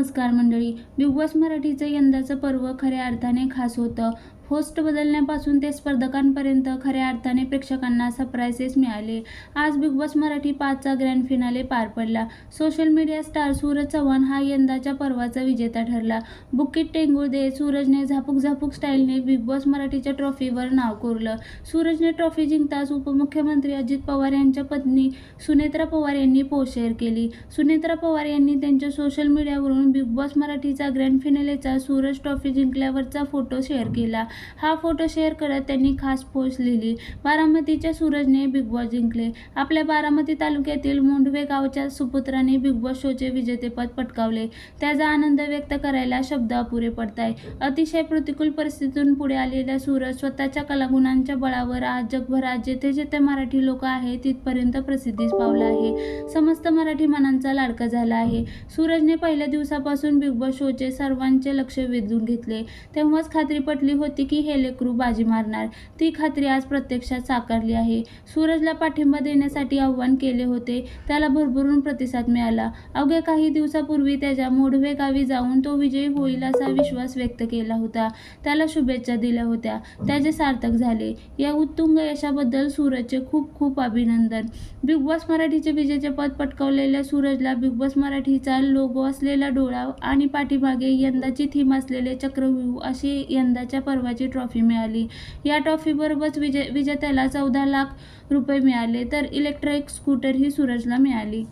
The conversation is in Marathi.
नमस्कार मंडळी. बिग बॉस मराठीचं यंदाचं पर्व खऱ्या अर्थाने खास होतं. होस्ट बदलण्यापासून ते स्पर्धकांपर्यंत खऱ्या अर्थाने प्रेक्षकांना सरप्राइजेस मिळाले. आज बिग बॉस मराठी पाचचा ग्रँड फिनाले पार पडला. Social media star Suraj Chavan हा यंदाच्या पर्वाचा विजेता ठरला. बुकीट टेंगूळ दे सूरजने झापूक झापूक स्टाईलने बिग बॉस मराठीच्या ट्रॉफीवर नाव कोरलं. सूरजने ट्रॉफी जिंकताच उपमुख्यमंत्री अजित पवार यांच्या पत्नी सुनेत्रा पवार यांनी पोस्ट शेअर केली. सुनेत्रा पवार यांनी त्यांच्या सोशल मीडियावरून बिग बॉस मराठीचा ग्रँड फिनालेचा सूरज ट्रॉफी जिंकल्यावरचा फोटो शेअर केला. हा फोटो शेअर करत त्यांनी खास पोस्ट लिहिली. बारामतीच्या सूरजने बिग बॉस जिंकले. आपल्या बारामती तालुक्यातील मुंडवे गावच्या सुपुत्राने बिग बॉस शोचे विजेतेपद पटकावले. त्याचा आनंद व्यक्त करायला शब्द अपुरे पडताय. अतिशय प्रतिकूल परिस्थितीतून पुढे आलेल्या सूरज स्वतःच्या कलागुणांच्या बळावर आज जगभरात जेथे जेथे मराठी लोक आहेत तिथपर्यंत प्रसिद्धीस पावला आहे. समस्त मराठी मनांचा लाडका झाला आहे. सूरजने पहिल्या दिवसापासून बिग बॉस शोचे सर्वांचे लक्ष वेधून घेतले. तेव्हाच खात्री पटली होती की हे लेकरू बाजी मारणार. ती खात्री आज प्रत्यक्षात साकारली आहे. सूरजला पाठिंबा देण्यासाठी आव्हान केले होते. त्याला भरभरून प्रतिसाद मिळाला. अवघ्या काही दिवसापूर्वी त्याच्या मोढवे गावी जाऊन तो विजयी होईल असा विश्वास व्यक्त केला होता. त्याला शुभेच्छा दिल्या होत्या. त्याचे सार्थक झाले. या उत्तुंग यशाबद्दल सूरजचे खूप खूप अभिनंदन. बिग बॉस मराठीचे विजेचे पद पटकावलेल्या सूरजला बिग बॉस मराठीचा लोगो असलेला डोळा आणि पाठीमागे यंदाची थीम असलेले चक्रव्यूह अशी यंदाच्या पर्वाची ट्रॉफी मिळाली. या ट्रॉफीबरोबरच विजय विजेत्याला चौदा लाख रुपये मिळाले तर इलेक्ट्रिक स्कूटर ही सूरजला मिळाली.